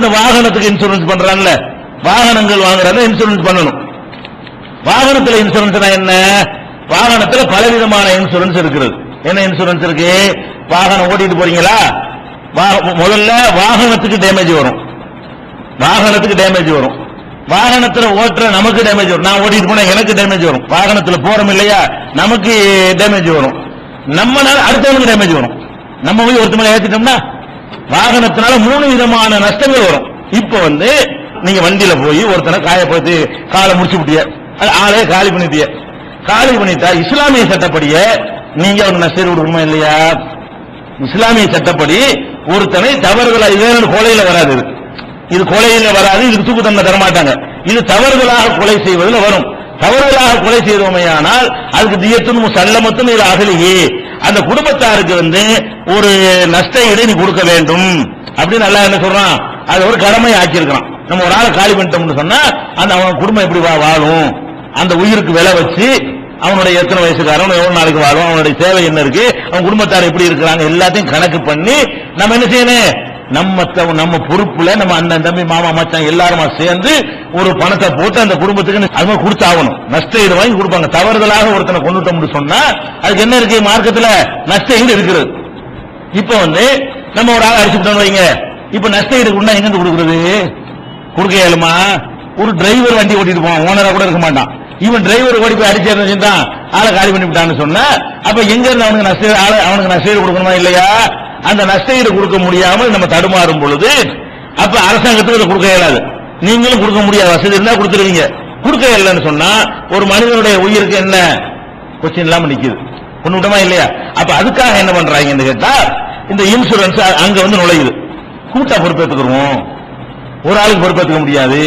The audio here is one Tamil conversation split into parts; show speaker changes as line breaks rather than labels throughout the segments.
இந்த வாகனத்துக்கு இன்சூரன்ஸ் பண்றாங்கல்ல. வாகனங்கள் வாங்குறத இன்சூரன்ஸ் பண்ணணும். வாகனத்தில் இன்சூரன்ஸ் என்ன? வாகனத்தில் பலவிதமான இன்சூரன்ஸ் இருக்கிறது என்ன இன்சூரன்ஸ் இருக்கு? வாகனம் ஓட்டிட்டு போறீங்களா? முதல்ல வாகனத்துக்கு டேமேஜ் வரும். வாகனத்துக்கு டேமேஜ் வரும். வாகனத்தில் ஓட்டுற நமக்கு டேமேஜ் வரும். நான் ஓட்டிட்டு போனா எனக்கு டேமேஜ் வரும். வாகனத்தில் போறோம் இல்லையா? நமக்கு டேமேஜ் வரும். நம்மனால அடுத்தவனுக்கு டேமேஜ் வரும். நம்ம போய் ஒருத்தமலை ஏற்றிட்டோம்னா ஏத்திட்டோம்னா வாகனத்தினால மூணு விதமான நஷ்டங்கள் வரும். இப்போ வந்து நீங்க வண்டியில போய் ஒருத்தனை காயப்படுத்தி காலை முடிச்சு விட்டிய ஆளே காலி பண்ணிட்டிய. காலி பண்ணிட்டா இஸ்லாமிய சட்டப்படியே நீங்க அவனுக்கு நஷ்டம் கொடுக்கணுமா இல்லையா? இஸ்லாமிய சட்டப்படி ஒருத்தனை தவறுதலா இது கொலையில வராது இது. இது கொலையில வராது இதுக்கு தூக்கு தண்டனை தரமாட்டாங்க. இது தவறுதலாக கொலை செய்வதில் வரும். தவறுதலாக கொலை செய்தோமையானால் அதுக்கு தியத்தும் சல்லமத்தும் இது அகலியே அந்த குடும்பத்தாருக்கு வந்து ஒரு நஷ்ட ஈடு நீ கொடுக்க வேண்டும். அப்படின்னு நல்லா என்ன சொல்றான்? அது ஒரு கடமை ஆக்கியிருக்கிறான். நம்ம ஒரு ஆளை காலி பண்ணிட்டோம்னு சொன்னா அந்த அவன் குடும்பம் எப்படி வாழும்? அந்த உயிருக்கு விலை வச்சு அவனுடைய எத்தனை வயசுக்காரன் எவ்வளவு நாளைக்கு வாழும்? அவனுடைய தேவை என்ன இருக்கு? அவன் குடும்பத்தார் எப்படி இருக்கிறாங்க? எல்லாத்தையும் கணக்கு பண்ணி நம்ம என்ன செய்யணும்? நம்ம நம்ம பொறுப்புல நம்ம அண்ணன் தம்பி மாமா மச்சான் எல்லாருமா சேர்ந்து ஒரு பணத்தை போட்டு அந்த குடும்பத்துக்கு அது மாதிரி கொடுத்தாகணும். நஷ்ட ஈடு வாங்கி கொடுப்பாங்க. தவறுதலாக ஒருத்தனை கொண்டுட்டோம்னு சொன்னா அதுக்கு என்ன இருக்கு? மார்க்கத்துல நஷ்ட ஈடு இருக்கிறது இப்ப வந்து நம்ம ஒரு ஆள் அடிச்சுட்டோம் வைங்க. இப்ப நஷ்ட ஈடு கொண்டா எங்க கொடுக்குறது? கொடுக்க இயலுமா? ஒரு டிரைவர் வண்டி ஓட்டிட்டு போவான். ஓனரா கூட இருக்க மாட்டான். இவன் டிரைவர் ஓடி போய் அடிச்சிருந்தான் ஆளை காலி பண்ணி விட்டான்னு சொன்ன அப்ப எங்க இருந்து அவனுக்கு நஷ்ட அவனுக்கு நஷ்ட ஈடு கொடுக்கணுமா இல்லையா? அந்த நஷ்டஈடு கொடுக்க முடியாமல் நம்ம தடுமாறும் பொழுது அப்ப அரசாங்கத்துக்கு கொடுக்க இயலாது. நீங்களும் கொடுக்க முடியாது வசதி இருந்தா கொடுத்துருவீங்க. கொடுக்க இயலன்னு சொன்னா ஒரு மனிதனுடைய உயிருக்கு என்ன கொஸ்டின் இல்லாம நிக்குது. கொண்டுட்டோமா இல்லையா? அப்ப அதுக்காக என்ன பண்றாங்கன்னு கேட்டா இந்த இன்சூரன்ஸ் அங்க வந்து நுழையுது. கூட்டா பொறுப்பேற்றுக்கிறோம் ஒரு ஆளுக்கு பொறுப்பேற்றுக்க முடியாது.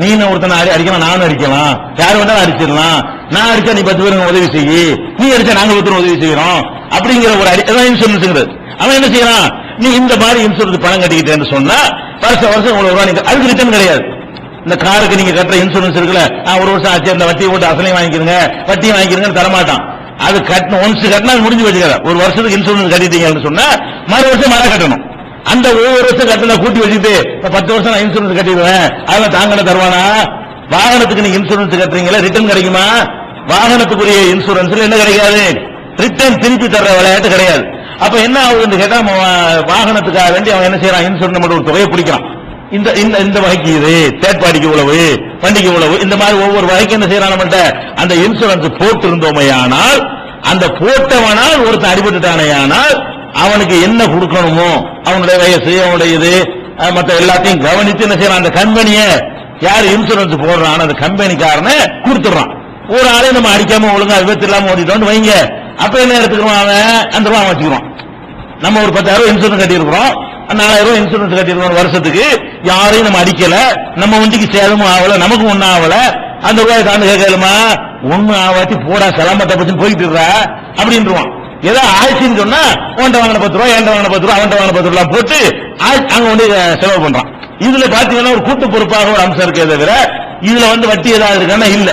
நீ ஒருத்தனை அடிக்கலாம் நானும் அடிக்கலாம். யார் வேணாலும் அடிச்சிடலாம். நான் அடிச்சா நீ பத்து பேருக்கு உதவி செய்யி நீ அடிச்சா நாங்க பத்து உதவி செய்யறோம். அப்படிங்கிற ஒரு அடி இன்சூரன்ஸ் இன்சூரன்ஸ்ங்கிறது அவன் என்ன செய்யறான்? நீ இந்த மாதிரி இன்சூரன்ஸ் பணம் கட்டிக்கிட்டேன்னு சொன்னா வருஷம் வருஷம் உங்களுக்கு ரூபா நீங்க அதுக்கு ரிட்டர்ன் கிடையாது. இந்த காருக்கு நீங்க கட்டுற இன்சூரன்ஸ் இருக்குல்ல ஒரு வருஷம் ஆச்சு அந்த வட்டியை போட்டு அசலையும் வாங்கிக்கிறங்க வட்டியும் வாங்கிக்கிறங்கன்னு தரமாட்டான். அது கட்டணும் ஒன்ஸ் கட்டினா அது முடிஞ்சு வச்சுக்கிற ஒரு வருஷத்துக்கு இன்சூரன்ஸ் கட்டிட்டீங்கன்னு சொன்னா மறு வருஷம் மர கட்டணும். அந்த ஒவ்வொரு வருஷம் கட்டின கூட்டி வச்சுட்டு பத்து வருஷம் நான் இன்சூரன்ஸ் கட்டிடுவேன் அதெல்லாம் தாங்கன தருவானா? வாகனத்துக்கு நீங்க இன்சூரன்ஸ் கட்டுறீங்களா ரிட்டர்ன் கிடைக்குமா? வாகனத்துக்குரிய இன்சூரன்ஸ்ல என்ன கிடைக்காது? ரிட்டர்ன் திருப்பி தர்ற விளையாட்டு கிடையாது. அப்ப என்ன ஆகுதுன்னு கேட்டா வாகனத்துக்காக வேண்டி அவன் என்ன செய்யறான்? இன்சூரன்ஸ் மட்டும் ஒரு தொகையை பிடிக்கிறான். இந்த இந்த இந்த வகைக்கு இது தேர்ட் பார்ட்டிக்கு உழவு வண்டிக்கு உழவு இந்த மாதிரி ஒவ்வொரு வகைக்கு என்ன செய்யறான் நம்மள்ட்ட? அந்த இன்சூரன்ஸ் போட்டு இருந்தோமையானால் அந்த போட்டவனால் ஒருத்தன் அடிபட்டுட்டானேயானால் அவனுக்கு என்ன கொடுக்கணுமோ அவனுடைய வயசு அவனுடைய இது மற்ற எல்லாத்தையும் கவனித்து என்ன செய்யறான்? அந்த கம்பெனியை யார் இன்சூரன்ஸ் போடுறான் அந்த கம்பெனிக்காரனை கொடுத்துடுறான். ஒரு ஆளை நம்ம அடிக்காம ஒழுங்கா விபத்து இல்லாம ஓடிட்டோம்னு வைங்க. அப்ப என்ன எடுத்துக்கிறோம் அவன்? அந்த ரூபா அவன் வச்சுக்கிறோம் நம்ம ஒரு பத்தாயிரம் ரூபாய் இன்சூரன்ஸ் கட்டியிருக்கிறோம். நாலாயிரம் ரூபாய் இன்சூரன்ஸ் கட்டியிருக்கோம் வருஷத்துக்கு. யாரையும் நம்ம அடிக்கல. நம்ம வண்டிக்கு சேதமும் ஆகல நமக்கும் ஒன்னும் ஆகல. அந்த ரூபாய் தாண்டு கேட்கலுமா ஒண்ணும் ஆகாட்டி போடா செலமத்தை பத்தி போயிட்டு இருக்க? அப்படின்றான் ஏதோ ஆயிடுச்சுன்னு சொன்னா உன்ட்ட வாங்கின பத்து ரூபாய் என்கிட்ட வாங்கின பத்து ரூபா அவன்கிட்ட வாங்கின பத்து ரூபா போட்டு அங்க வந்து செலவு பண்றான். இதுல பாத்தீங்கன்னா ஒரு கூட்டு பொறுப்பாக ஒரு அம்சம் இருக்கே தவிர இதுல வந்து வட்டி ஏதாவது இருக்கான்னா இல்ல.